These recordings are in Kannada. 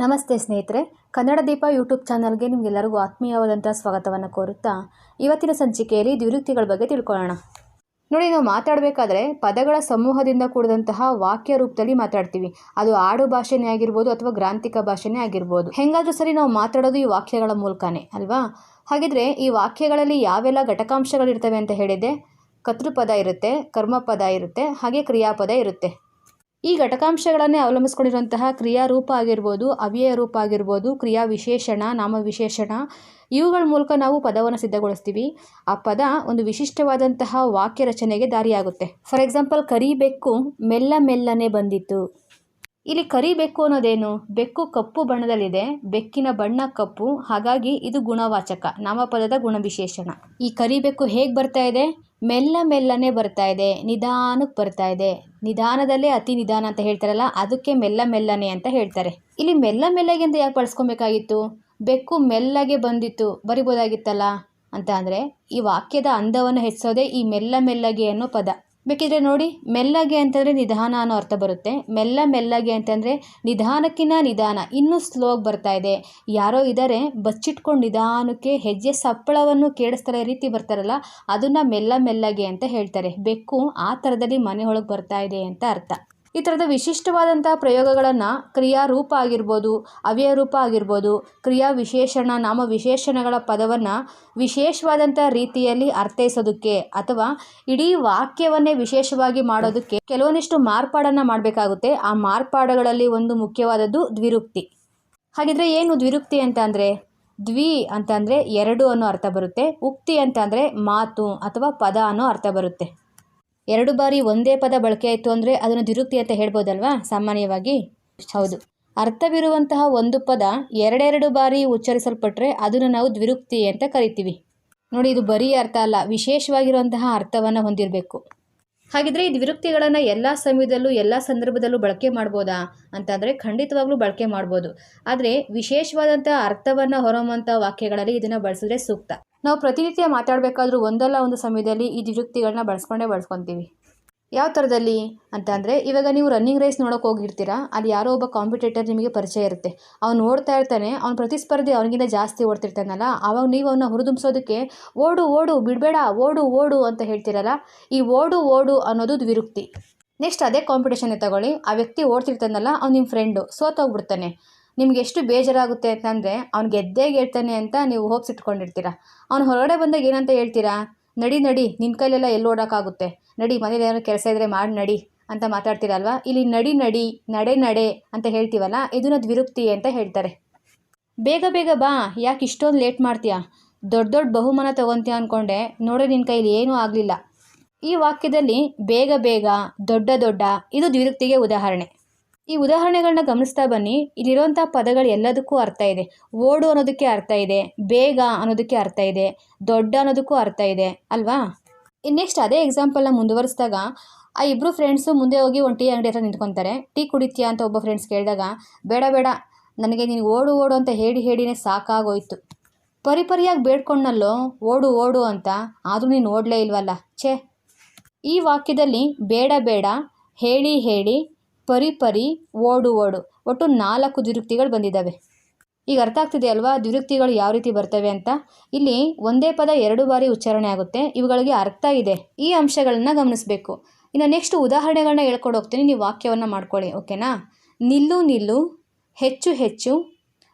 ನಮಸ್ತೆ ಸ್ನೇಹಿತರೆ, ಕನ್ನಡ ದೀಪ ಯೂಟ್ಯೂಬ್ ಚಾನಲ್ಗೆ ನಿಮಗೆಲ್ಲರಿಗೂ ಆತ್ಮೀಯವಾದಂಥ ಸ್ವಾಗತವನ್ನು ಕೋರುತ್ತಾ ಇವತ್ತಿನ ಸಂಚಿಕೆಯಲ್ಲಿ ದ್ವಿರುಕ್ತಿಗಳ ಬಗ್ಗೆ ತಿಳ್ಕೊಳ್ಳೋಣ. ನೋಡಿ, ನಾವು ಮಾತಾಡಬೇಕಾದ್ರೆ ಪದಗಳ ಸಮೂಹದಿಂದ ಕೂಡಿದಂತಹ ವಾಕ್ಯ ರೂಪದಲ್ಲಿ ಮಾತಾಡ್ತೀವಿ. ಅದು ಆಡು ಭಾಷೆನೇ ಆಗಿರ್ಬೋದು ಅಥವಾ ಗ್ರಾಂಥಿಕ ಭಾಷೆನೇ ಆಗಿರ್ಬೋದು. ಹೆಂಗಾದ್ರೂ ಸರಿ ನಾವು ಮಾತಾಡೋದು ಈ ವಾಕ್ಯಗಳ ಮೂಲಕನೇ, ಅಲ್ವಾ? ಹಾಗಿದ್ರೆ ಈ ವಾಕ್ಯಗಳಲ್ಲಿ ಯಾವೆಲ್ಲ ಘಟಕಾಂಶಗಳಿರ್ತವೆ ಅಂತ ಹೇಳಿದೆ ಕರ್ತೃಪದ ಇರುತ್ತೆ, ಕರ್ಮಪದ ಇರುತ್ತೆ, ಹಾಗೆ ಕ್ರಿಯಾಪದ ಇರುತ್ತೆ. ಈ ಘಟಕಾಂಶಗಳನ್ನೇ ಅವಲಂಬಿಸ್ಕೊಂಡಿರುವಂತಹ ಕ್ರಿಯಾರೂಪ ಆಗಿರ್ಬೋದು, ಅವ್ಯಯ ರೂಪ ಆಗಿರ್ಬೋದು, ಕ್ರಿಯಾ ವಿಶೇಷಣ, ನಾಮ ವಿಶೇಷಣ, ಇವುಗಳ ಮೂಲಕ ನಾವು ಪದವನ್ನು ಸಿದ್ಧಗೊಳಿಸ್ತೀವಿ. ಆ ಪದ ಒಂದು ವಿಶಿಷ್ಟವಾದಂತಹ ವಾಕ್ಯ ರಚನೆಗೆ ದಾರಿಯಾಗುತ್ತೆ. ಫಾರ್ ಎಕ್ಸಾಂಪಲ್, ಕರಿಬೆಕ್ಕು ಮೆಲ್ಲ ಮೆಲ್ಲನೆ ಬಂದಿತ್ತು. ಇಲ್ಲಿ ಕರಿಬೆಕ್ಕು ಅನ್ನೋದೇನು? ಬೆಕ್ಕು ಕಪ್ಪು ಬಣ್ಣದಲ್ಲಿದೆ, ಬೆಕ್ಕಿನ ಬಣ್ಣ ಕಪ್ಪು, ಹಾಗಾಗಿ ಇದು ಗುಣವಾಚಕ, ನಾಮಪದದ ಗುಣವಿಶೇಷಣ. ಈ ಕರಿಬೆಕ್ಕು ಹೇಗೆ ಬರ್ತಾ ಇದೆ? ಮೆಲ್ಲ ಮೆಲ್ಲನೆ ಬರ್ತಾ ಇದೆ ನಿಧಾನಕ್ಕೆ ಬರ್ತಾ ಇದೆ. ನಿಧಾನದಲ್ಲೇ ಅತಿ ನಿಧಾನ ಅಂತ ಹೇಳ್ತಾರಲ್ಲ, ಅದಕ್ಕೆ ಮೆಲ್ಲ ಮೆಲ್ಲನೆ ಅಂತ ಹೇಳ್ತಾರೆ. ಇಲ್ಲಿ ಮೆಲ್ಲ ಮೆಲ್ಲಗೆ ಅಂತ ಯಾಕೆ ಬಳಸ್ಕೊಬೇಕಾಗಿತ್ತು? ಬೆಕ್ಕು ಮೆಲ್ಲಗೆ ಬಂದಿತ್ತು, ಬರಿಬೋದಾಗಿತ್ತಲ್ಲ? ಅಂತ ಅಂದರೆ ಈ ವಾಕ್ಯದ ಅಂದವನ್ನು ಹೆಚ್ಚಿಸೋದೇ ಈ ಮೆಲ್ಲ ಮೆಲ್ಲಗೆ ಅನ್ನೋ ಪದ. ಬೇಕಿದ್ರೆ ನೋಡಿ, ಮೆಲ್ಲಗೆ ಅಂತಂದರೆ ನಿಧಾನ ಅನ್ನೋ ಅರ್ಥ ಬರುತ್ತೆ. ಮೆಲ್ಲ ಮೆಲ್ಲಗೆ ಅಂತಂದರೆ ನಿಧಾನಕ್ಕಿಂತ ನಿಧಾನ, ಇನ್ನೂ ಸ್ಲೋಗ್ ಬರ್ತಾ ಇದೆ. ಯಾರೋ ಇದ್ದಾರೆ ಬಚ್ಚಿಟ್ಕೊಂಡು ನಿಧಾನಕ್ಕೆ ಹೆಜ್ಜೆ ಸಪ್ಪಳವನ್ನು ಕೇಳಿಸ್ತಾರೆ ರೀತಿ ಬರ್ತಾರಲ್ಲ, ಅದನ್ನು ಮೆಲ್ಲ ಮೆಲ್ಲಗೆ ಅಂತ ಹೇಳ್ತಾರೆ. ಬೆಕ್ಕು ಆ ಥರದಲ್ಲಿ ಮನೆ ಒಳಗೆ ಬರ್ತಾ ಇದೆ ಅಂತ ಅರ್ಥ. ಈ ಥರದ ವಿಶಿಷ್ಟವಾದಂಥ ಪ್ರಯೋಗಗಳನ್ನು ಕ್ರಿಯಾರೂಪ ಆಗಿರ್ಬೋದು ಅವ್ಯಯ ರೂಪ ಆಗಿರ್ಬೋದು, ಕ್ರಿಯಾ ವಿಶೇಷಣ, ನಾಮ ವಿಶೇಷಣಗಳ ಪದವನ್ನು ವಿಶೇಷವಾದಂಥ ರೀತಿಯಲ್ಲಿ ಅರ್ಥೈಸೋದಕ್ಕೆ ಅಥವಾ ಇಡೀ ವಾಕ್ಯವನ್ನೇ ವಿಶೇಷವಾಗಿ ಮಾಡೋದಕ್ಕೆ ಕೆಲವೊಂದಿಷ್ಟು ಮಾರ್ಪಾಡನ್ನು ಮಾಡಬೇಕಾಗುತ್ತೆ. ಆ ಮಾರ್ಪಾಡುಗಳಲ್ಲಿ ಒಂದು ಮುಖ್ಯವಾದದ್ದು ದ್ವಿರುಕ್ತಿ. ಹಾಗಿದ್ರೆ ಏನು ದ್ವಿರುಕ್ತಿ ಅಂತ ಅಂದರೆ? ದ್ವಿ ಅಂತಂದರೆ ಎರಡು ಅನ್ನೋ ಅರ್ಥ ಬರುತ್ತೆ, ಉಕ್ತಿ ಅಂತ ಅಂದರೆ ಮಾತು ಅಥವಾ ಪದ ಅನ್ನೋ ಅರ್ಥ ಬರುತ್ತೆ. ಎರಡು ಬಾರಿ ಒಂದೇ ಪದ ಬಳಕೆ ಆಯಿತು ಅಂದರೆ ಅದನ್ನು ದಿರುಕ್ತಿ ಅಂತ ಹೇಳ್ಬೋದಲ್ವಾ? ಸಾಮಾನ್ಯವಾಗಿ. ಹೌದು. ಅರ್ಥವಿರುವಂತಹ ಒಂದು ಪದ ಎರಡೆರಡು ಬಾರಿ ಉಚ್ಚರಿಸಲ್ಪಟ್ಟರೆ ಅದನ್ನು ನಾವು ದ್ವಿರುಕ್ತಿ ಅಂತ ಕರಿತೀವಿ. ನೋಡಿ, ಇದು ಬರೀ ಅರ್ಥ ಅಲ್ಲ, ವಿಶೇಷವಾಗಿರುವಂತಹ ಅರ್ಥವನ್ನು ಹೊಂದಿರಬೇಕು. ಹಾಗಿದ್ರೆ ಈ ದ್ವಿರುಕ್ತಿಗಳನ್ನು ಎಲ್ಲ ಸಮಯದಲ್ಲೂ, ಎಲ್ಲ ಸಂದರ್ಭದಲ್ಲೂ ಬಳಕೆ ಮಾಡ್ಬೋದಾ? ಅಂತಂದರೆ ಖಂಡಿತವಾಗ್ಲೂ ಬಳಕೆ ಮಾಡ್ಬೋದು. ಆದರೆ ವಿಶೇಷವಾದಂಥ ಅರ್ಥವನ್ನು ಹೊರಹೊಮ್ಮುವಂಥ ವಾಕ್ಯಗಳಲ್ಲಿ ಇದನ್ನು ಬಳಸಿದ್ರೆ ಸೂಕ್ತ. ನಾವು ಪ್ರತಿನಿತ್ಯ ಮಾತಾಡಬೇಕಾದ್ರೂ ಒಂದಲ್ಲ ಒಂದು ಸಮಯದಲ್ಲಿ ಈ ದ್ವಿರುಕ್ತಿಗಳನ್ನ ಬಳಸ್ಕೊಂಡೇ ಬಳಸ್ಕೊತೀವಿ. ಯಾವ ಥರದಲ್ಲಿ ಅಂತ ಅಂದರೆ, ಇವಾಗ ನೀವು ರನ್ನಿಂಗ್ ರೇಸ್ ನೋಡೋಕೆ ಹೋಗಿರ್ತೀರಾ, ಅಲ್ಲಿ ಯಾರೋ ಒಬ್ಬ ಕಾಂಪಿಟೇಟರ್ ನಿಮಗೆ ಪರಿಚಯ ಇರುತ್ತೆ. ಅವ್ನು ಓಡ್ತಾ ಇರ್ತಾನೆ, ಅವ್ನ ಪ್ರತಿಸ್ಪರ್ಧಿ ಅವನಿಗಿಂತ ಜಾಸ್ತಿ ಓಡ್ತಿರ್ತಾನಲ್ಲ ಆವಾಗ ನೀವು ಅವನ್ನ ಹುರಿದುಂಬಿಸೋದಕ್ಕೆ ಓಡು ಓಡು, ಬಿಡಬೇಡ, ಓಡು ಓಡು ಅಂತ ಹೇಳ್ತಿರಲ್ಲ, ಈ ಓಡು ಓಡು ಅನ್ನೋದು ದ್ವಿರುಕ್ತಿ. ನೆಕ್ಸ್ಟ್ ಅದೇ ಕಾಂಪಿಟೇಷನ್ನೇ ತಗೊಳ್ಳಿ. ಆ ವ್ಯಕ್ತಿ ಓಡ್ತಿರ್ತಾನಲ್ಲ, ಅವ್ನು ನಿಮ್ಮ ಫ್ರೆಂಡು ಸೋತೋಗ್ಬಿಡ್ತಾನೆ. ನಿಮ್ಗೆ ಎಷ್ಟು ಬೇಜಾರಾಗುತ್ತೆ ಅಂತಂದರೆ ಅವ್ನು ಗೆದ್ದೇ ಗೆಲ್ತಾನೆ ಅಂತ ನೀವು ಹೋಪ್ಸ್ ಇಟ್ಕೊಂಡಿರ್ತೀರ. ಅವ್ನು ಹೊರಗಡೆ ಬಂದಾಗ ಏನಂತ ಹೇಳ್ತೀರಾ? ನಡಿ ನಡಿ ನಿನ್ನ ಕೈಲೆಲ್ಲ ಎಲ್ಲಿ ಓಡೋಕ್ಕಾಗುತ್ತೆ ನಡಿ, ಮನೇಲಿ ಏನಾದ್ರು ಕೆಲಸ ಇದ್ದರೆ ಮಾಡಿ, ನಡಿ ಅಂತ ಮಾತಾಡ್ತೀರಲ್ವಾ? ಇಲ್ಲಿ ನಡಿ ನಡಿ, ನಡೆ ನಡೆ ಅಂತ ಹೇಳ್ತೀವಲ್ಲ ಇದನ್ನ ದ್ವಿರುಕ್ತಿ ಅಂತ ಹೇಳ್ತಾರೆ. ಬೇಗ ಬೇಗ ಬಾ, ಯಾಕೆ ಇಷ್ಟೊಂದು ಲೇಟ್ ಮಾಡ್ತೀಯಾ? ದೊಡ್ಡ ದೊಡ್ಡ ಬಹುಮಾನ ತೊಗೊತೀಯ ಅಂದ್ಕೊಂಡೆ ನೋಡೋ ನಿನ್ನ ಕೈಲಿ ಏನೂ ಆಗಲಿಲ್ಲ. ಈ ವಾಕ್ಯದಲ್ಲಿ ಬೇಗ ಬೇಗ, ದೊಡ್ಡ ದೊಡ್ಡ ಇದು ದ್ವಿರುಕ್ತಿಗೆ ಉದಾಹರಣೆ. ಈ ಉದಾಹರಣೆಗಳನ್ನ ಗಮನಿಸ್ತಾ ಬನ್ನಿ. ಇಲ್ಲಿರುವಂಥ ಪದಗಳು ಎಲ್ಲದಕ್ಕೂ ಅರ್ಥ ಇದೆ. ಓಡು ಅನ್ನೋದಕ್ಕೆ ಅರ್ಥ ಇದೆ. ಬೇಗ ಅನ್ನೋದಕ್ಕೆ ಅರ್ಥ ಇದೆ. ದೊಡ್ಡ ಅನ್ನೋದಕ್ಕೂ ಅರ್ಥ ಇದೆ. ಅಲ್ವಾ? ನೆಕ್ಸ್ಟ್ ಅದೇ ಎಕ್ಸಾಂಪಲ್ನ ಮುಂದುವರಿಸಿದಾಗ, ಆ ಇಬ್ಬರು ಫ್ರೆಂಡ್ಸು ಮುಂದೆ ಹೋಗಿ ಒಂದು ಟೀ ಅಂಗಡಿ ಹತ್ರ ನಿಂತ್ಕೊತಾರೆ. ಟೀ ಕುಡಿತೀಯಾ? ಅಂತ ಒಬ್ಬ ಫ್ರೆಂಡ್ಸ್ ಕೇಳಿದಾಗ, ಬೇಡ ಬೇಡ. ನನಗೆ ನೀನು ಓಡು ಓಡು ಅಂತ ಹೇಳಿ, ಹೇಳಿನೇ ಸಾಕಾಗೋಯ್ತು. ಪರಿಪರಿಯಾಗಿ ಬೇಡ್ಕೊಂಡಲ್ಲೋ ಓಡು ಓಡು ಅಂತ. ಆದರೂ ನೀನು ಓಡಲೇ ಇಲ್ವಲ್ಲ. ಛೇ. ಈ ವಾಕ್ಯದಲ್ಲಿ ಬೇಡ ಬೇಡ. ಹೇಳಿ ಹೇಳಿ. ಪರಿ ಪರಿ ಓಡು ಓಡು. ಒಟ್ಟು ನಾಲ್ಕು ದ್ವಿರುಕ್ತಿಗಳು ಬಂದಿದ್ದಾವೆ. ಈಗ ಅರ್ಥ ಆಗ್ತಿದೆ ಅಲ್ವಾ ದ್ವಿರುಕ್ತಿಗಳು ಯಾವ ರೀತಿ ಬರ್ತವೆ ಅಂತ? ಇಲ್ಲಿ ಒಂದೇ ಪದ ಎರಡು ಬಾರಿ ಉಚ್ಚಾರಣೆ ಆಗುತ್ತೆ. ಇವುಗಳಿಗೆ ಅರ್ಥ ಇದೆ. ಈ ಅಂಶಗಳನ್ನ ಗಮನಿಸಬೇಕು. ಇನ್ನು ನೆಕ್ಸ್ಟ್ ಉದಾಹರಣೆಗಳನ್ನ ಹೇಳ್ಕೊಂಡು ಹೋಗ್ತೀನಿ. ನೀವು ವಾಕ್ಯವನ್ನು ಮಾಡ್ಕೊಳ್ಳಿ, ಓಕೆನಾ? ನಿಲ್ಲು ನಿಲ್ಲು, ಹೆಚ್ಚು ಹೆಚ್ಚು,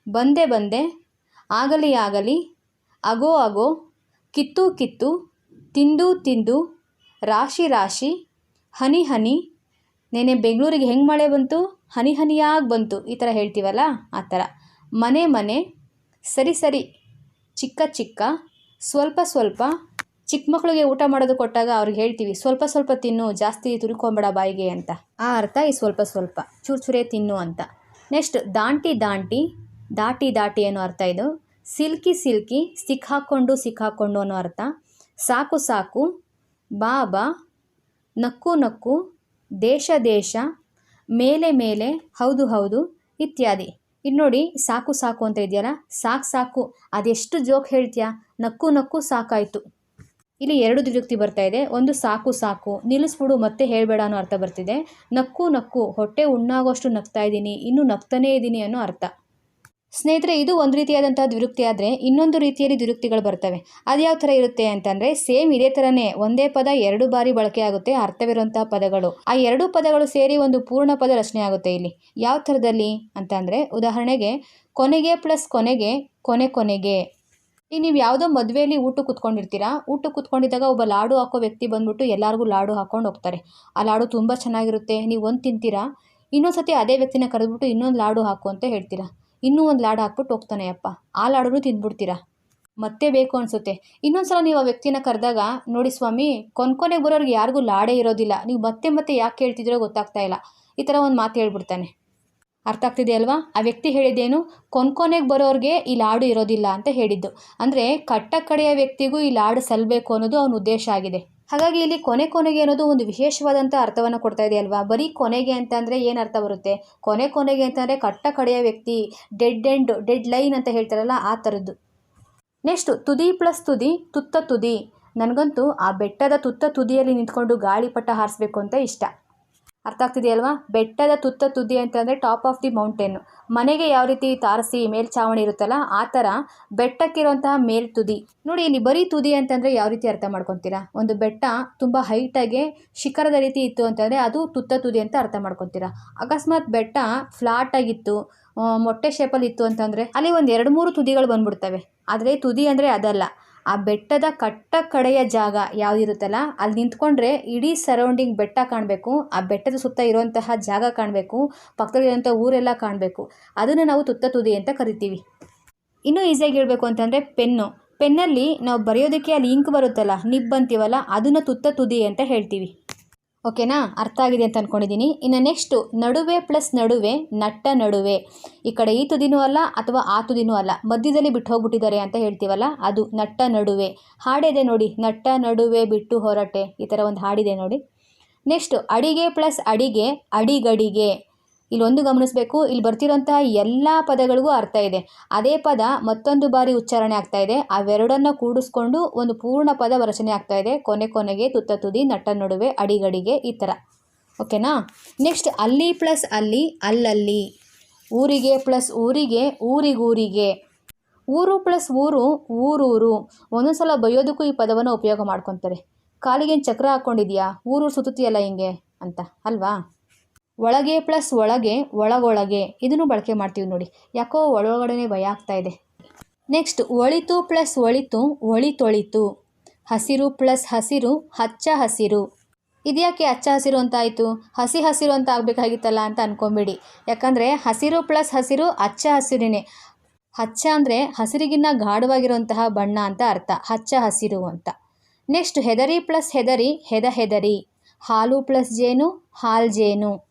ಬಂದೆ ಬಂದೆ, ಆಗಲಿ ಆಗಲಿ, ಅಗೋ ಅಗೋ, ಕಿತ್ತು ಕಿತ್ತು, ತಿಂದು ತಿಂದು, ರಾಶಿ ರಾಶಿ, ಹನಿ ಹನಿ ನೆನೆ ಬೆಂಗಳೂರಿಗೆ ಹೆಂಗೆ ಮಳೆ ಬಂತು? ಹನಿ ಹನಿಯಾಗಿ ಬಂತು. ಈ ಥರ ಹೇಳ್ತೀವಲ್ಲ? ಆ ಥರ ಮನೆ ಮನೆ, ಸರಿ ಸರಿ, ಚಿಕ್ಕ ಚಿಕ್ಕ, ಸ್ವಲ್ಪ ಸ್ವಲ್ಪ ಚಿಕ್ಕ ಮಕ್ಕಳಿಗೆ ಊಟ ಮಾಡೋದು ಕೊಟ್ಟಾಗ ಅವ್ರಿಗೆ ಹೇಳ್ತೀವಿ, ಸ್ವಲ್ಪ ಸ್ವಲ್ಪ ತಿನ್ನು, ಜಾಸ್ತಿ ತುರ್ಕೊಂಬೇಡ ಬಾಯಿಗೆ ಅಂತ. ಆ ಅರ್ಥ, ಈ ಸ್ವಲ್ಪ ಸ್ವಲ್ಪ, ಚೂರು ಚೂರೇ ತಿನ್ನು ಅಂತ. ನೆಕ್ಸ್ಟ್, ದಾಂಟಿ ದಾಂಟಿ, ದಾಟಿ ದಾಟಿ ಅನ್ನೋ ಅರ್ಥ ಇದು. ಸಿಲ್ಕಿ ಸಿಲ್ಕಿ ಸಿಕ್ಕಾಕ್ಕೊಂಡು ಸಿಕ್ಕಾಕ್ಕೊಂಡು ಅನ್ನೋ ಅರ್ಥ. ಸಾಕು ಸಾಕು, ಬಾ ಬಾ, ನಕ್ಕು ನಕ್ಕು ದೇಶ ದೇಶ, ಮೇಲೆ ಮೇಲೆ, ಹೌದು ಹೌದು ಇತ್ಯಾದಿ. ಇನ್ನು ನೋಡಿ ಸಾಕು ಸಾಕು ಅಂತ ಇದೆಯಲ್ಲ? ಸಾಕು ಸಾಕು. ಅದೆಷ್ಟು ಜೋಕ್ ಹೇಳ್ತೀಯಾ? ನಕ್ಕು ನಕ್ಕು ಸಾಕಾಯಿತು. ಇಲ್ಲಿ ಎರಡು ದ್ವಿರುಕ್ತಿ ಬರ್ತಾ ಇದೆ. ಒಂದು ಸಾಕು ಸಾಕು. ನಿಲ್ಲಿಸ್ಬಿಡು, ಮತ್ತೆ ಹೇಳಬೇಡ ಅನ್ನೋ ಅರ್ಥ ಬರ್ತಿದೆ. ನಕ್ಕು ನಕ್ಕು. ಹೊಟ್ಟೆ ಉಣ್ಣಾಗೋಷ್ಟು ನಗ್ತಾ ಇದ್ದೀನಿ ಇನ್ನೂ ನಗ್ತಾನೇ ಇದ್ದೀನಿ ಅನ್ನೋ ಅರ್ಥ. ಸ್ನೇಹಿತರೆ, ಇದು ಒಂದು ರೀತಿಯಾದಂಥ ದ್ವಿರುಕ್ತಿ ಆದರೆ ಇನ್ನೊಂದು ರೀತಿಯಲ್ಲಿ ದ್ವಿರುಕ್ತಿಗಳು ಬರ್ತವೆ. ಅದು ಯಾವ ಥರ ಇರುತ್ತೆ ಅಂತಂದರೆ, ಸೇಮ್ ಇದೇ ಥರನೇ ಒಂದೇ ಪದ ಎರಡು ಬಾರಿ ಬಳಕೆ ಆಗುತ್ತೆ, ಅರ್ಥವಿರುವಂತಹ ಪದಗಳು. ಆ ಎರಡು ಪದಗಳು ಸೇರಿ ಒಂದು ಪೂರ್ಣ ಪದ ರಚನೆ ಆಗುತ್ತೆ ಇಲ್ಲಿ. ಯಾವ ಥರದಲ್ಲಿ ಅಂತಂದರೆ, ಉದಾಹರಣೆಗೆ, ಕೊನೆಗೆ ಪ್ಲಸ್ ಕೊನೆಗೆ, ಕೊನೆ ಕೊನೆಗೆ. ಈಗ ನೀವು ಯಾವುದೋ ಮದುವೆಯಲ್ಲಿ ಊಟ ಕೂತ್ಕೊಂಡಿರ್ತೀರಾ, ಊಟ ಕೂತ್ಕೊಂಡಿದ್ದಾಗ ಒಬ್ಬ ಲಾಡು ಹಾಕೋ ವ್ಯಕ್ತಿ ಬಂದ್ಬಿಟ್ಟು ಎಲ್ಲರಿಗೂ ಲಾಡು ಹಾಕೊಂಡು ಹೋಗ್ತಾರೆ. ಆ ಲಾಡು ತುಂಬ ಚೆನ್ನಾಗಿರುತ್ತೆ, ನೀವು ಒಂದು ತಿಂತೀರಾ ಇನ್ನೊಂದು ಸತಿ ಅದೇ ವ್ಯಕ್ತಿನ ಕರೆದ್ಬಿಟ್ಟು ಇನ್ನೊಂದು ಲಾಡು ಹಾಕು ಅಂತ ಹೇಳ್ತೀರಾ. ಇನ್ನೂ ಒಂದು ಲಾಡು ಹಾಕ್ಬಿಟ್ಟು ಹೋಗ್ತಾನೆ, ಅಪ್ಪ. ಆ ಲಾಡೂ ತಿಂದ್ಬಿಡ್ತೀರಾ ಮತ್ತೆ ಬೇಕು ಅನಿಸುತ್ತೆ. ಇನ್ನೊಂದು ಸಲ ನೀವು ಆ ವ್ಯಕ್ತಿನ ಕರೆದಾಗ, ನೋಡಿ ಸ್ವಾಮಿ ಕೊನ್ಕೊನೆಗೆ ಬರೋರಿಗೆ ಯಾರಿಗೂ ಲಾಡೇ ಇರೋದಿಲ್ಲ. ನೀವು ಮತ್ತೆ ಮತ್ತೆ ಯಾಕೆ ಕೇಳ್ತಿದ್ದೀರೋ ಗೊತ್ತಾಗ್ತಾ ಇಲ್ಲ. ಈ ಥರ ಒಂದು ಮಾತು ಹೇಳ್ಬಿಡ್ತಾನೆ. ಅರ್ಥ ಆಗ್ತಿದೆ ಅಲ್ವಾ? ಆ ವ್ಯಕ್ತಿ ಹೇಳಿದ್ದೇನು ಕೊನೆಗೆ ಬರೋರಿಗೆ ಈ ಲಾಡು ಇರೋದಿಲ್ಲ ಅಂತ ಹೇಳಿದ್ದು. ಅಂದರೆ ಕಟ್ಟ ಕಡೆಯ ವ್ಯಕ್ತಿಗೂ ಈ ಲಾಡು ಸಲ್ಲಬೇಕು ಅನ್ನೋದು ಅವನ ಉದ್ದೇಶ ಆಗಿದೆ. ಹಾಗಾಗಿ ಇಲ್ಲಿ ಕೊನೆ ಕೊನೆಗೆ ಅನ್ನೋದು ಒಂದು ವಿಶೇಷವಾದಂಥ ಅರ್ಥವನ್ನು ಕೊಡ್ತಾ ಇದೆ ಅಲ್ವಾ? ಬರೀ ಕೊನೆಗೆ ಅಂತಂದರೆ ಏನು ಅರ್ಥ ಬರುತ್ತೆ? ಕೊನೆ ಕೊನೆಗೆ ಅಂತಂದರೆ ಕಟ್ಟ ಕಡೆಯ ವ್ಯಕ್ತಿ ಡೆಡ್ ಎಂಡ್ ಡೆಡ್ ಲೈನ್ ಅಂತ ಹೇಳ್ತಾರಲ್ಲ ಆ ಥರದ್ದು. ನೆಕ್ಸ್ಟ್ ತುದಿ ಪ್ಲಸ್ ತುದಿ, ತುತ್ತ ತುದಿ. ನನಗಂತೂ ಆ ಬೆಟ್ಟದ ತುತ್ತ ತುದಿಯಲ್ಲಿ ನಿಂತ್ಕೊಂಡು ಗಾಳಿಪಟ ಹಾರಿಸ್ಬೇಕು ಅಂತ ಇಷ್ಟ. ಅರ್ಥ ಆಗ್ತಿದೆಯಲ್ವಾ ಬೆಟ್ಟದ ತುತ್ತ ತುದಿ ಅಂತಂದರೆ ಟಾಪ್ ಆಫ್ ದಿ ಮೌಂಟೇನು ಮನೆಗೆ ಯಾವ ರೀತಿ ತಾರಸಿ ಮೇಲ್ಛಾವಣಿ ಇರುತ್ತಲ್ಲ, ಆ ಥರ ಬೆಟ್ಟಕ್ಕಿರುವಂತಹ ಮೇಲ್ ತುದಿ. ನೋಡಿ, ಇಲ್ಲಿ ಬರೀ ತುದಿ ಅಂತಂದರೆ ಯಾವ ರೀತಿ ಅರ್ಥ ಮಾಡ್ಕೊತೀರಾ? ಒಂದು ಬೆಟ್ಟ ತುಂಬ ಹೈಟಾಗಿ ಶಿಖರದ ರೀತಿ ಇತ್ತು ಅಂತಂದರೆ ಅದು ತುತ್ತ ತುದಿ ಅಂತ ಅರ್ಥ ಮಾಡ್ಕೊತೀರಾ? ಅಕಸ್ಮಾತ್ ಬೆಟ್ಟ ಫ್ಲಾಟ್ ಆಗಿತ್ತು ಮೊಟ್ಟೆ ಶೇಪಲ್ಲಿ ಇತ್ತು ಅಂತಂದರೆ ಅಲ್ಲಿ ಒಂದು ಎರಡು ಮೂರು ತುದಿಗಳು ಬಂದ್ಬಿಡ್ತವೆ. ಆದರೆ ತುದಿ ಅಂದರೆ ಅದಲ್ಲ. ಆ ಬೆಟ್ಟದ ಕಟ್ಟ ಕಡೆಯ ಜಾಗ ಯಾವುದಿರುತ್ತಲ್ಲ ಅಲ್ಲಿ ನಿಂತ್ಕೊಂಡ್ರೆ ಇಡೀ ಸರೌಂಡಿಂಗ್ ಬೆಟ್ಟ ಕಾಣಬೇಕು, ಆ ಬೆಟ್ಟದ ಸುತ್ತ ಇರುವಂತಹ ಜಾಗ ಕಾಣಬೇಕು ಪಕ್ಕದಲ್ಲಿರುವಂಥ ಊರೆಲ್ಲ ಕಾಣಬೇಕು. ಅದನ್ನು ನಾವು ತುತ್ತ ತುದಿ ಅಂತ ಕರಿತೀವಿ. ಇನ್ನೂ ಈಸಿಯಾಗಿ ಹೇಳಬೇಕು ಅಂತಂದರೆ ಪೆನ್ನು. ಪೆನ್ನಲ್ಲಿ ನಾವು ಬರೆಯೋದಕ್ಕೆ ಅಲ್ಲಿ ಇಂಕ್ ಬರುತ್ತಲ್ಲ ನಿಬ್ ಅಂತೀವಲ್ಲ ಅದನ್ನು ತುತ್ತ ತುದಿ ಅಂತ ಹೇಳ್ತೀವಿ. ಓಕೆನಾ? ಅರ್ಥ ಆಗಿದೆ ಅಂತ ಅಂದ್ಕೊಂಡಿದ್ದೀನಿ ಇನ್ನು ನೆಕ್ಸ್ಟು ನಡುವೆ ಪ್ಲಸ್ ನಡುವೆ ನಟ್ಟ ನಡುವೆ. ಈ ಕಡೆ ಈ ತುದಿನೂ ಅಲ್ಲ ಅಥವಾ ಆ ತುದಿನೂ ಅಲ್ಲ. ಮಧ್ಯದಲ್ಲಿ ಬಿಟ್ಟು ಹೋಗ್ಬಿಟ್ಟಿದ್ದಾರೆ ಅಂತ ಹೇಳ್ತೀವಲ್ಲ, ಅದು ನಟ್ಟ ನಡುವೆ. ಹಾಡಿದೆ ನೋಡಿ, ನಟ್ಟ ನಡುವೆ ಬಿಟ್ಟು ಹೊರಟೆ. ಈ ಥರ ಒಂದು ಹಾಡಿದೆ ನೋಡಿ. ನೆಕ್ಸ್ಟು ಅಡಿಗೆ ಪ್ಲಸ್ ಅಡಿಗೆ, ಅಡಿಗಡಿಗೆ. ಇಲ್ಲೊಂದು ಗಮನಿಸಬೇಕು, ಇಲ್ಲಿ ಬರ್ತಿರೋಂತಹ ಎಲ್ಲ ಪದಗಳಿಗೂ ಅರ್ಥ ಇದೆ. ಅದೇ ಪದ ಮತ್ತೊಂದು ಬಾರಿ ಉಚ್ಚಾರಣೆ ಆಗ್ತಾ ಇದೆ. ಅವೆರಡನ್ನ ಕೂಡಿಸ್ಕೊಂಡು ಒಂದು ಪೂರ್ಣ ಪದ ರಚನೆ ಆಗ್ತಾ ಇದೆ. ಕೊನೆ ಕೊನೆಗೆ ತುತ್ತ ತುದಿ, ನಟ್ಟ ನಡುವೆ, ಅಡಿಗಡಿಗೆ ಈ ಥರ ಓಕೆನಾ? ನೆಕ್ಸ್ಟ್, ಅಲ್ಲಿ ಪ್ಲಸ್ ಅಲ್ಲಿ, ಅಲ್ಲಲ್ಲಿ. ಊರಿಗೆ ಪ್ಲಸ್ ಊರಿಗೆ, ಊರಿಗೂರಿಗೆ. ಊರು ಪ್ಲಸ್ ಊರು, ಊರೂರು. ಒಂದೊಂದು ಸಲ ಈ ಪದವನ್ನು ಉಪಯೋಗ ಮಾಡ್ಕೊತಾರೆ. ಕಾಲಿಗೇನು ಚಕ್ರ ಹಾಕ್ಕೊಂಡಿದ್ಯಾ ಊರು ಸುತ್ತುತ್ತೀಯಲ್ಲ ಹಿಂಗೆ ಅಂತ, ಅಲ್ವಾ? ಒಳಗೆ ಪ್ಲಸ್ ಒಳಗೆ ಒಳಗೊಳಗೆ. ಇದನ್ನು ಬಳಕೆ ಮಾಡ್ತೀವಿ ನೋಡಿ. ಯಾಕೋ ಒಳಗಡೆ ಭಯ ಆಗ್ತಾ ಇದೆ. ನೆಕ್ಸ್ಟ್, ಒಳಿತು ಪ್ಲಸ್ ಒಳಿತು, ಒಳಿತೊಳಿತು. ಹಸಿರು ಪ್ಲಸ್ ಹಸಿರು, ಹಚ್ಚ ಹಸಿರು. ಇದ್ಯಾಕೆ ಹಚ್ಚ ಹಸಿರು ಅಂತ ಆಯಿತು? ಹಸಿ ಹಸಿರು ಅಂತ ಆಗಬೇಕಾಗಿತ್ತಲ್ಲ ಅಂತ ಅಂದ್ಕೊಂಬಿಡಿ ಯಾಕಂದರೆ ಹಸಿರು ಪ್ಲಸ್ ಹಸಿರು, ಹಚ್ಚ ಹಸಿರಿನೇ. ಹಚ್ಚ ಅಂದರೆ ಹಸಿರಿಗಿನ್ನ ಗಾಢವಾಗಿರುವಂತಹ ಬಣ್ಣ ಅಂತ ಅರ್ಥ. ಹಚ್ಚ ಹಸಿರು ಅಂತ. ನೆಕ್ಸ್ಟ್, ಹೆದರಿ ಪ್ಲಸ್ ಹೆದರಿ, ಹೆದ ಹೆದರಿ. ಹಾಲು ಪ್ಲಸ್ ಜೇನು, ಹಾಲ್ ಜೇನು.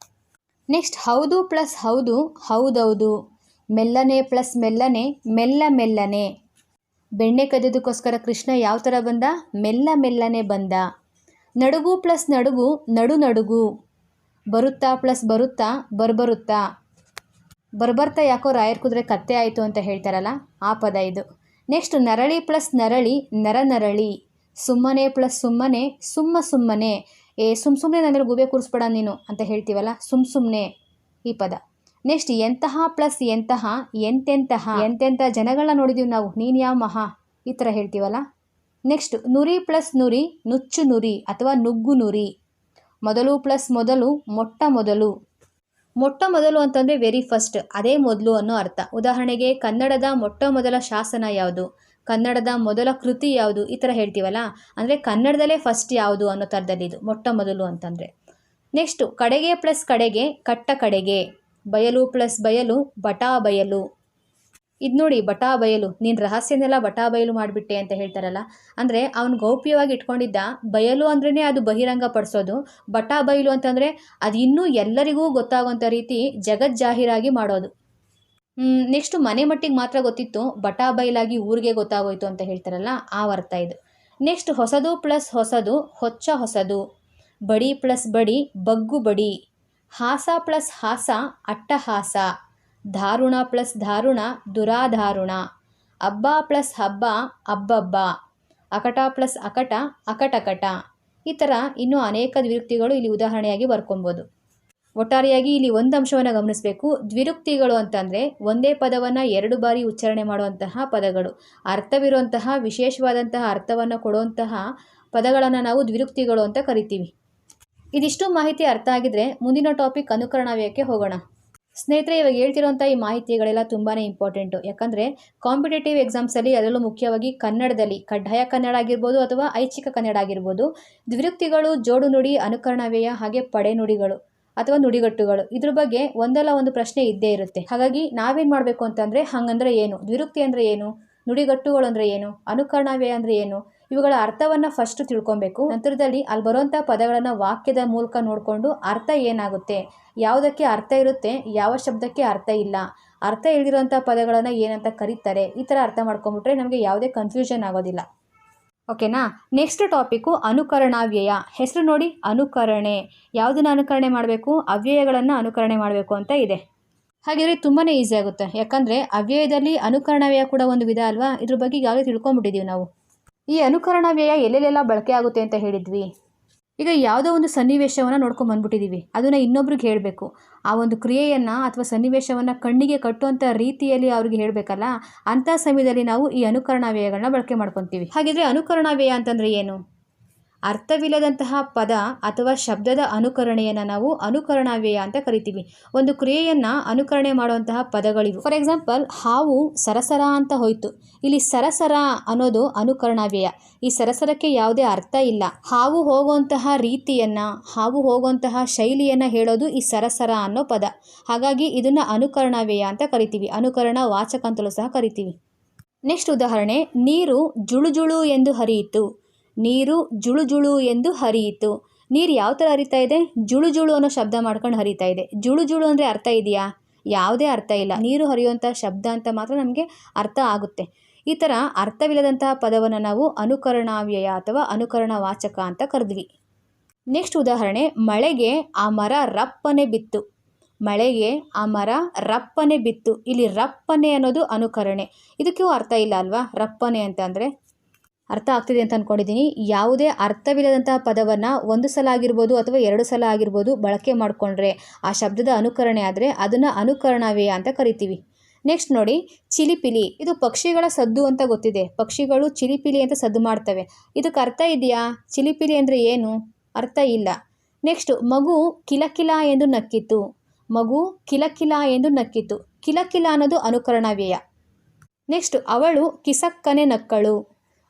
ನೆಕ್ಸ್ಟ್ ಹೌದು ಪ್ಲಸ್ ಹೌದು, ಹೌದೌದು. ಮೆಲ್ಲನೆ ಪ್ಲಸ್ ಮೆಲ್ಲನೆ, ಮೆಲ್ಲ ಮೆಲ್ಲನೆ. ಬೆಣ್ಣೆ ಕದಿಯೋದಕ್ಕೋಸ್ಕರ ಕೃಷ್ಣ ಯಾವ ಥರ ಬಂದ? ಮೆಲ್ಲ ಮೆಲ್ಲನೆ ಬಂದ. ನಡುಗು ಪ್ಲಸ್ ನಡುಗು, ನಡು ನಡುಗು. ಬರುತ್ತಾ ಪ್ಲಸ್ ಬರುತ್ತಾ, ಬರ್ಬರುತ್ತಾ. ಬರ್ಬರ್ತಾ ಯಾಕೋ ರಾಯರ್ ಕುದುರೆ ಕತ್ತೆ ಆಯಿತು ಅಂತ ಹೇಳ್ತಾರಲ್ಲ, ಆ ಪದ ಇದು. ನೆಕ್ಸ್ಟ್ ನರಳಿ ಪ್ಲಸ್ ನರಳಿ, ನರ ನರಳಿ. ಸುಮ್ಮನೆ ಪ್ಲಸ್ ಸುಮ್ಮನೆ, ಸುಮ್ಮ ಸುಮ್ಮನೆ. ಏ, ಸುಮ್ ಸುಮ್ಮನೆ ನನ್ನ ಮೇಲೆ ಗುಬೆ ಕೂರಿಸ್ಬೇಡ ನೀನು ಅಂತ ಹೇಳ್ತೀವಲ್ಲ? ಸುಮ್ ಸುಮ್ಮನೆ ಈ ಪದ. ನೆಕ್ಸ್ಟ್, ಎಂತಹ ಪ್ಲಸ್ ಎಂತಹ ಎಂತೆಂತಹ? ಎಂತೆಂಥ ಜನಗಳನ್ನ ನೋಡಿದೀವಿ ನಾವು. ನೀನು ಯಾವ ಮಹಾ? ಈ ಥರ ಹೇಳ್ತೀವಲ್ಲ? ನೆಕ್ಸ್ಟ್, ನುರಿ ಪ್ಲಸ್ ನುರಿ, ನುಚ್ಚು ನುರಿ ಅಥವಾ ನುಗ್ಗು ನುರಿ. ಮೊದಲು ಪ್ಲಸ್ ಮೊದಲು, ಮೊಟ್ಟ ಮೊದಲು. ಮೊಟ್ಟ ಮೊದಲು ಅಂತಂದರೆ ವೆರಿ ಫಸ್ಟ್ ಅದೇ ಮೊದಲು ಅನ್ನೋ ಅರ್ಥ. ಉದಾಹರಣೆಗೆ ಕನ್ನಡದ ಮೊಟ್ಟ ಮೊದಲ ಶಾಸನ ಯಾವುದು? ಕನ್ನಡದ ಮೊದಲ ಕೃತಿ ಯಾವುದು? ಈ ಥರ ಹೇಳ್ತೀವಲ್ಲ? ಅಂದರೆ ಕನ್ನಡದಲ್ಲೇ ಫಸ್ಟ್ ಯಾವುದು ಅನ್ನೋ ಥರದಲ್ಲಿ ಇದು, ಮೊಟ್ಟ ಮೊದಲು ಅಂತಂದರೆ. ನೆಕ್ಸ್ಟು ಕಡೆಗೆ ಪ್ಲಸ್ ಕಡೆಗೆ, ಕಟ್ಟ ಕಡೆಗೆ. ಬಯಲು ಪ್ಲಸ್ ಬಯಲು, ಬಟಾ ಬಯಲು. ಇದು ನೋಡಿ, ಬಟಾ ಬಯಲು. ನೀನು ರಹಸ್ಯನೆಲ್ಲ ಬಟಾ ಬಯಲು ಮಾಡಿಬಿಟ್ಟೆ ಅಂತ ಹೇಳ್ತಾರಲ್ಲ? ಅಂದರೆ ಅವನು ಗೌಪ್ಯವಾಗಿ ಇಟ್ಕೊಂಡಿದ್ದ ಬಯಲು ಅಂದ್ರೇ ಅದು ಬಹಿರಂಗ ಪಡಿಸೋದು, ಬಟಾ ಬಯಲು ಅಂತಂದರೆ ಅದು ಇನ್ನೂ ಎಲ್ಲರಿಗೂ ಗೊತ್ತಾಗುವಂಥ ರೀತಿ ಜಗಜ್ಜಾಹೀರಾಗಿ ಮಾಡೋದು. ನೆಕ್ಸ್ಟು ಮನೆ ಮಟ್ಟಿಗೆ ಮಾತ್ರ ಗೊತ್ತಿತ್ತು, ಬಟಾ ಬೈಲಾಗಿ ಊರಿಗೆ ಗೊತ್ತಾಗೋಯ್ತು ಅಂತ ಹೇಳ್ತಾರಲ್ಲ, ಆ ಅರ್ಥ ಇದು. ನೆಕ್ಸ್ಟ್ ಹೊಸದು ಪ್ಲಸ್ ಹೊಸದು, ಹೊಚ್ಚ ಹೊಸದು. ಬಡಿ ಪ್ಲಸ್ ಬಡಿ, ಬಗ್ಗು ಬಡಿ. ಹಾಸ ಪ್ಲಸ್ ಹಾಸ ಅಟ್ಟಹಾಸ ಧಾರುಣ ಪ್ಲಸ್ ಧಾರುಣ, ದುರಾಧಾರುಣ. ಹಬ್ಬ ಪ್ಲಸ್ ಹಬ್ಬ ಅಬ್ಬಬ್ಬ ಅಕಟ ಪ್ಲಸ್ ಅಕಟ, ಅಕಟಕಟ. ಈ ಥರ ಇನ್ನೂ ಅನೇಕ ವಿರುಕ್ತಿಗಳು ಇಲ್ಲಿ ಉದಾಹರಣೆಯಾಗಿ ಬರ್ಕೊಬೋದು. ಒಟ್ಟಾರೆಯಾಗಿ ಇಲ್ಲಿ ಒಂದು ಅಂಶವನ್ನು ಗಮನಿಸಬೇಕು. ದ್ವಿರುಕ್ತಿಗಳು ಅಂತಂದರೆ ಒಂದೇ ಪದವನ್ನು ಎರಡು ಬಾರಿ ಉಚ್ಚಾರಣೆ ಮಾಡುವಂತಹ ಪದಗಳು. ಅರ್ಥವಿರುವಂತಹ, ವಿಶೇಷವಾದಂತಹ ಅರ್ಥವನ್ನು ಕೊಡುವಂತಹ ಪದಗಳನ್ನು ನಾವು ದ್ವಿರುಕ್ತಿಗಳು ಅಂತ ಕರಿತೀವಿ. ಇದಿಷ್ಟು ಮಾಹಿತಿ ಅರ್ಥ ಆಗಿದ್ರೆ ಮುಂದಿನ ಟಾಪಿಕ್ ಅನುಕರಣವ್ಯಯಕ್ಕೆ ಹೋಗೋಣ. ಸ್ನೇಹಿತರೆ, ಇವಾಗ ಹೇಳ್ತಿರೋಂಥ ಈ ಮಾಹಿತಿಗಳೆಲ್ಲ ತುಂಬಾ ಇಂಪಾರ್ಟೆಂಟು ಯಾಕಂದರೆ ಕಾಂಪಿಟೇಟಿವ್ ಎಕ್ಸಾಮ್ಸಲ್ಲಿ ಅದರಲ್ಲೂ ಮುಖ್ಯವಾಗಿ ಕನ್ನಡದಲ್ಲಿ, ಕಡ್ಡಾಯ ಕನ್ನಡ ಆಗಿರ್ಬೋದು ಅಥವಾ ಐಚ್ಛಿಕ ಕನ್ನಡ ಆಗಿರ್ಬೋದು, ದ್ವಿರುಕ್ತಿಗಳು ಜೋಡು ನುಡಿ ಅನುಕರಣವ್ಯಯ ಹಾಗೆ ಪಡೆ ನುಡಿಗಳು ಅಥವಾ ನುಡಿಗಟ್ಟುಗಳು. ಇದ್ರ ಬಗ್ಗೆ ಒಂದಲ್ಲ ಒಂದು ಪ್ರಶ್ನೆ ಇದ್ದೇ ಇರುತ್ತೆ. ಹಾಗಾಗಿ ನಾವೇನು ಮಾಡಬೇಕು ಅಂತಂದರೆ ಹಂಗಂದ್ರೆ ಏನು? ದ್ವಿರುಕ್ತಿ ಅಂದರೆ ಏನು? ನುಡಿಗಟ್ಟುಗಳು ಅಂದರೆ ಏನು? ಅನುಕರಣವೇ ಅಂದರೆ ಏನು? ಇವುಗಳ ಅರ್ಥವನ್ನು ಫಸ್ಟ್ ತಿಳ್ಕೊಬೇಕು. ನಂತರದಲ್ಲಿ ಅಲ್ಲಿ ಬರುವಂಥ ಪದಗಳನ್ನು ವಾಕ್ಯದ ಮೂಲಕ ನೋಡಿಕೊಂಡು ಅರ್ಥ ಏನಾಗುತ್ತೆ? ಯಾವುದಕ್ಕೆ ಅರ್ಥ ಇರುತ್ತೆ? ಯಾವ ಶಬ್ದಕ್ಕೆ ಅರ್ಥ ಇಲ್ಲ? ಅರ್ಥ ಇಲ್ದಿರೋಂಥ ಪದಗಳನ್ನು ಏನಂತ ಕರೀತಾರೆ? ಈ ಥರ ಅರ್ಥ ಮಾಡ್ಕೊಂಬಿಟ್ರೆ ನಮಗೆ ಯಾವುದೇ ಕನ್ಫ್ಯೂಷನ್ ಆಗೋದಿಲ್ಲ. ಓಕೆನಾ? ನೆಕ್ಸ್ಟ್ ಟಾಪಿಕ್ಕು ಅನುಕರಣಾವ್ಯಯ. ಹೆಸರು ನೋಡಿ, ಅನುಕರಣೆ. ಯಾವುದನ್ನು ಅನುಕರಣೆ ಮಾಡಬೇಕು? ಅವ್ಯಯಗಳನ್ನು ಅನುಕರಣೆ ಮಾಡಬೇಕು ಅಂತ ಇದೆ. ಹಾಗಿದ್ರೆ ತುಂಬಾ ಈಸಿ ಆಗುತ್ತೆ. ಯಾಕಂದರೆ ಅವ್ಯಯದಲ್ಲಿ ಅನುಕರಣವ್ಯಯ ಕೂಡ ಒಂದು ವಿಧ ಅಲ್ವಾ? ಇದ್ರ ಬಗ್ಗೆ ಈಗಾಗಲೇ ತಿಳ್ಕೊಂಬಿಟ್ಟಿದ್ದೀವಿ ನಾವು. ಈ ಅನುಕರಣ ವ್ಯಯ ಎಲ್ಲೆಲ್ಲೆಲ್ಲ ಬಳಕೆ ಆಗುತ್ತೆ ಅಂತ ಹೇಳಿದ್ವಿ. ಈಗ ಯಾವುದೋ ಒಂದು ಸನ್ನಿವೇಶವನ್ನು ನೋಡ್ಕೊಂಡು ಬಂದ್ಬಿಟ್ಟಿದ್ದೀವಿ ಅದನ್ನು ಇನ್ನೊಬ್ರಿಗೆ ಹೇಳಬೇಕು. ಆ ಒಂದು ಕ್ರಿಯೆಯನ್ನು ಅಥವಾ ಸನ್ನಿವೇಶವನ್ನು ಕಣ್ಣಿಗೆ ಕಟ್ಟುವಂಥ ರೀತಿಯಲ್ಲಿ ಅವ್ರಿಗೆ ಹೇಳಬೇಕಲ್ಲ, ಅಂಥ ಸಮಯದಲ್ಲಿ ನಾವು ಈ ಅನುಕರಣ ವ್ಯಯಗಳನ್ನ ಬಳಕೆ ಮಾಡ್ಕೊತೀವಿ. ಹಾಗಿದ್ರೆ ಅನುಕರಣ ವ್ಯಯ ಅಂತಂದರೆ ಏನು? ಅರ್ಥವಿಲ್ಲದಂತಹ ಪದ ಅಥವಾ ಶಬ್ದದ ಅನುಕರಣೆಯನ್ನು ನಾವು ಅನುಕರಣಾವ್ಯಯ ಅಂತ ಕರಿತೀವಿ. ಒಂದು ಕ್ರಿಯೆಯನ್ನು ಅನುಕರಣೆ ಮಾಡುವಂತಹ ಪದಗಳಿವು. ಫಾರ್ ಎಕ್ಸಾಂಪಲ್ ಹಾವು ಸರಸರ ಅಂತ ಹೋಯಿತು. ಇಲ್ಲಿ ಸರಸರ ಅನ್ನೋದು ಅನುಕರಣ ವ್ಯಯ ಈ ಸರಸರಕ್ಕೆ ಯಾವುದೇ ಅರ್ಥ ಇಲ್ಲ. ಹಾವು ಹೋಗುವಂತಹ ರೀತಿಯನ್ನು, ಹಾವು ಹೋಗುವಂತಹ ಶೈಲಿಯನ್ನು ಹೇಳೋದು ಈ ಸರಸರ ಅನ್ನೋ ಪದ. ಹಾಗಾಗಿ ಇದನ್ನು ಅನುಕರಣಾವ್ಯಯ ಅಂತ ಕರಿತೀವಿ. ಅನುಕರಣ ವಾಚಕ ಅಂತಲೂ ಸಹ ಕರಿತೀವಿ. ನೆಕ್ಸ್ಟ್ ಉದಾಹರಣೆ, ನೀರು ಜುಳುಜುಳು ಎಂದು ಹರಿಯಿತು. ನೀರು ಜುಳು ಜುಳು ಎಂದು ಹರಿಯಿತು. ನೀರು ಯಾವ ಥರ ಹರಿತಾ ಇದೆ? ಜುಳು ಜುಳು ಅನ್ನೋ ಶಬ್ದ ಮಾಡ್ಕೊಂಡು ಹರಿತಾ ಇದೆ. ಜುಳು ಜುಳು ಅಂದರೆ ಅರ್ಥ ಇದೆಯಾ? ಯಾವುದೇ ಅರ್ಥ ಇಲ್ಲ. ನೀರು ಹರಿಯುವಂಥ ಶಬ್ದ ಅಂತ ಮಾತ್ರ ನಮಗೆ ಅರ್ಥ ಆಗುತ್ತೆ. ಈ ಥರ ಅರ್ಥವಿಲ್ಲದಂತಹ ಪದವನ್ನು ನಾವು ಅನುಕರಣಾವ್ಯಯ ಅಥವಾ ಅನುಕರಣ ವಾಚಕ ಅಂತ ಕರೆದ್ವಿ. ನೆಕ್ಸ್ಟ್ ಉದಾಹರಣೆ, ಮಳೆಗೆ ಆ ಮರ ರಪ್ಪನೆ ಬಿತ್ತು. ಮಳೆಗೆ ಆ ಮರ ರಪ್ಪನೆ ಬಿತ್ತು. ಇಲ್ಲಿ ರಪ್ಪನೆ ಅನ್ನೋದು ಅನುಕರಣೆ. ಇದಕ್ಕೂ ಅರ್ಥ ಇಲ್ಲ ಅಲ್ವಾ? ರಪ್ಪನೆ ಅಂತ ಅಂದರೆ? ಅರ್ಥ ಆಗ್ತಿದೆ ಅಂತ ಅಂದ್ಕೊಂಡಿದ್ದೀನಿ ಯಾವುದೇ ಅರ್ಥವಿಲ್ಲದಂತಹ ಪದವನ್ನು ಒಂದು ಸಲ ಆಗಿರ್ಬೋದು ಅಥವಾ ಎರಡು ಸಲ ಆಗಿರ್ಬೋದು ಬಳಕೆ ಮಾಡಿಕೊಂಡ್ರೆ ಆ ಶಬ್ದದ ಅನುಕರಣೆ ಆದರೆ ಅದನ್ನು ಅನುಕರಣವೇ ಅಂತ ಕರಿತೀವಿ. ನೆಕ್ಸ್ಟ್ ನೋಡಿ, ಚಿಲಿಪಿಲಿ. ಇದು ಪಕ್ಷಿಗಳ ಸದ್ದು ಅಂತ ಗೊತ್ತಿದೆ. ಪಕ್ಷಿಗಳು ಚಿಲಿಪಿಲಿ ಅಂತ ಸದ್ದು ಮಾಡ್ತವೆ. ಇದಕ್ಕೆ ಅರ್ಥ ಇದೆಯಾ? ಚಿಲಿಪಿಲಿ ಅಂದರೆ ಏನು? ಅರ್ಥ ಇಲ್ಲ. ನೆಕ್ಸ್ಟ್, ಮಗು ಕಿಲಕಿಲ ಎಂದು ನಕ್ಕಿತು ಮಗು ಕಿಲಕಿಲ ಎಂದು ನಕ್ಕಿತು ಕಿಲಕಿಲ ಅನ್ನೋದು ಅನುಕರಣ ವ್ಯಯ ನೆಕ್ಸ್ಟ್, ಅವಳು ಕಿಸಕ್ಕನೆ ನಕ್ಕಳು.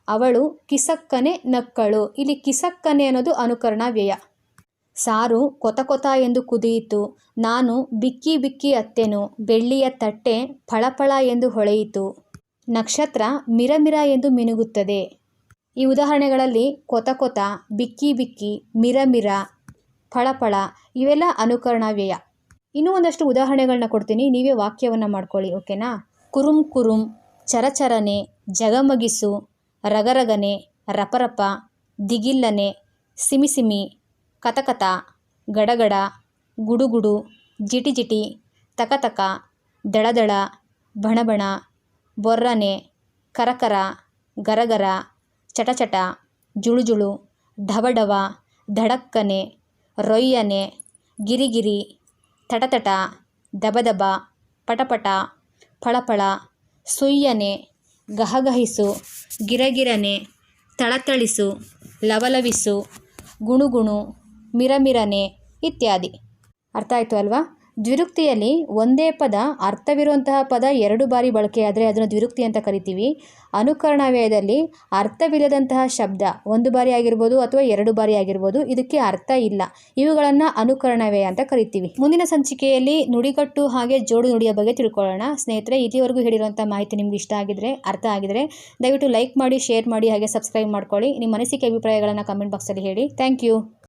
ಅವಳು ಕಿಸಕ್ಕನೆ ನಕ್ಕಳು. ಇಲ್ಲಿ ಕಿಸಕ್ಕನೆ ಅನ್ನೋದು ಅನುಕರಣ ವ್ಯಯ ಸಾರು ಕೊತ ಕೊತ ಎಂದು ಕುದಿಯಿತು. ನಾನು ಬಿಕ್ಕಿ ಬಿಕ್ಕಿ ಅತ್ತೆನು. ಬೆಳ್ಳಿಯ ತಟ್ಟೆ ಫಳಫಳ ಎಂದು ಹೊಳೆಯಿತು. ನಕ್ಷತ್ರ ಮಿರಮಿರ ಎಂದು ಮಿನುಗುತ್ತದೆ. ಈ ಉದಾಹರಣೆಗಳಲ್ಲಿ ಕೊತ ಕೊತ, ಬಿಕ್ಕಿ ಬಿಕ್ಕಿ ಮಿರಮಿರ ಫಳಫಳ ಇವೆಲ್ಲ ಅನುಕರಣ ವ್ಯಯ ಇನ್ನೂ ಒಂದಷ್ಟು ಉದಾಹರಣೆಗಳನ್ನ ಕೊಡ್ತೀನಿ. ನೀವೇ ವಾಕ್ಯವನ್ನು ಮಾಡ್ಕೊಳ್ಳಿ, ಓಕೆನಾ? ಕುರುಂ ಕುರುಂ, ಚರಚರನೆ, ಜಗಮಗಿಸು ರಗರಗನೆ, ರಪರಪ, ದಿಗಿಲ್ಲನೆ, ಸಿಮಿಸಿಮಿ, ಕತಕತ, ಗಡಗಡ, ಗುಡುಗುಡು, ಜಿಟಿಜಿಟಿ, ತಕತಕ ದಳದಳ ಬಣಬಣ, ಬೊರ್ರನೆ, ಕರಕರ, ಗರಗರ, ಚಟಚಟ, ಜುಳುಜುಳು, ಢವಢವ, ಧಡಕ್ಕನೆ, ರೊಯ್ಯನೆ, ಗಿರಿಗಿರಿ, ತಟತಟ, ದಬದಬ, ಪಟಪಟ, ಫಳಫಳ, ಸುಯ್ಯನೆ ಗಹಗಹಿಸು ಗಿರಗಿರನೆ ಥಳಥಳಿಸು ಲವಲವಿಸು ಗುಣುಗುಣು ಮಿರಮಿರನೆ ಇತ್ಯಾದಿ. ಅರ್ಥ ಆಯಿತು ಅಲ್ವಾ? ದ್ವಿರುಕ್ತಿಯಲ್ಲಿ ಒಂದೇ ಪದ, ಅರ್ಥವಿರುವಂತಹ ಪದ ಎರಡು ಬಾರಿ ಬಳಕೆಯಾದರೆ ಅದನ್ನು ದ್ವಿರುಕ್ತಿ ಅಂತ ಕರಿತೀವಿ. ಅನುಕರಣ ವ್ಯಯದಲ್ಲಿ ಅರ್ಥವಿಲ್ಲದಂತಹ ಶಬ್ದ ಒಂದು ಬಾರಿ ಆಗಿರ್ಬೋದು ಅಥವಾ ಎರಡು ಬಾರಿ ಆಗಿರ್ಬೋದು, ಇದಕ್ಕೆ ಅರ್ಥ ಇಲ್ಲ. ಇವುಗಳನ್ನು ಅನುಕರಣ ವ್ಯಯ ಅಂತ ಕರಿತೀವಿ. ಮುಂದಿನ ಸಂಚಿಕೆಯಲ್ಲಿ ನುಡಿಗಟ್ಟು ಹಾಗೆ ಜೋಡು ನುಡಿಯ ಬಗ್ಗೆ ತಿಳ್ಕೊಳ್ಳೋಣ. ಸ್ನೇಹಿತರೆ, ಇಲ್ಲಿವರೆಗೂ ಹೇಳಿರುವಂಥ ಮಾಹಿತಿ ನಿಮ್ಗೆ ಇಷ್ಟ ಆಗಿದ್ರೆ, ಅರ್ಥ ಆಗಿದ್ರೆ ದಯವಿಟ್ಟು ಲೈಕ್ ಮಾಡಿ ಶೇರ್ ಮಾಡಿ, ಹಾಗೆ ಸಬ್ಸ್ಕ್ರೈಬ್ ಮಾಡ್ಕೊಳ್ಳಿ. ನಿಮ್ಮ ಅನಿಸಿಕೆ, ಅಭಿಪ್ರಾಯಗಳನ್ನು ಕಮೆಂಟ್ ಬಾಕ್ಸಲ್ಲಿ ಹೇಳಿ. Thank you